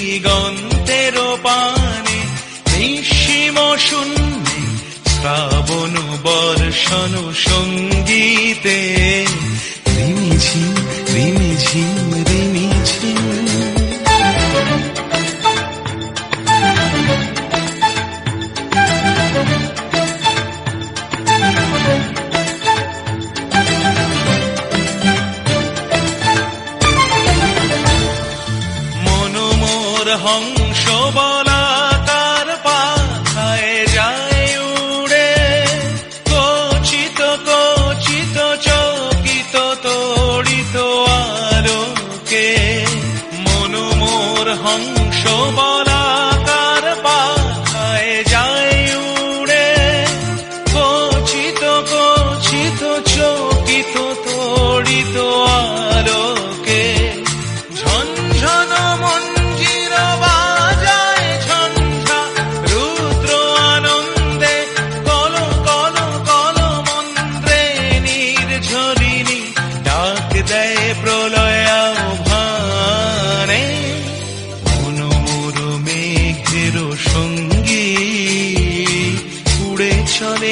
দিগন্তের পানে নিঃসীম শূন্যে শ্রাবণ বর্ষণ সঙ্গীতে Hằng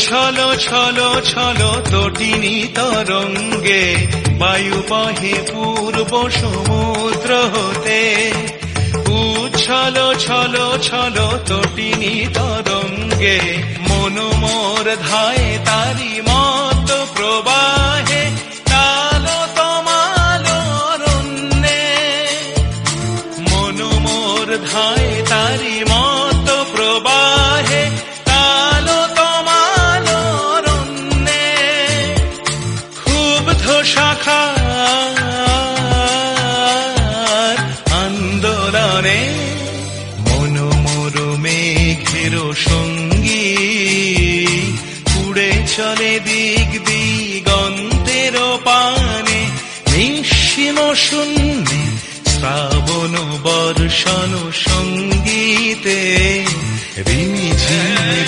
উচ্ছল ছল ছল তটিনী তরঙ্গে। বায়ু বহে পূর্ব সমুদ্র হতে। উচ্ছল, ছল ছল তটিনী তরঙ্গে। মনোমোর ধায় তারি মত প্রবাহে। ক্ষুব্ধ শাখা আন্দোলনে মনোমোর মেঘের সঙ্গী। উড়ে চলে দিক দিগন্তের পানে। নিঃসীম শূন্যে শ্রাবণ বর্ষণ সঙ্গীতে। রিমি ঝিম রিমি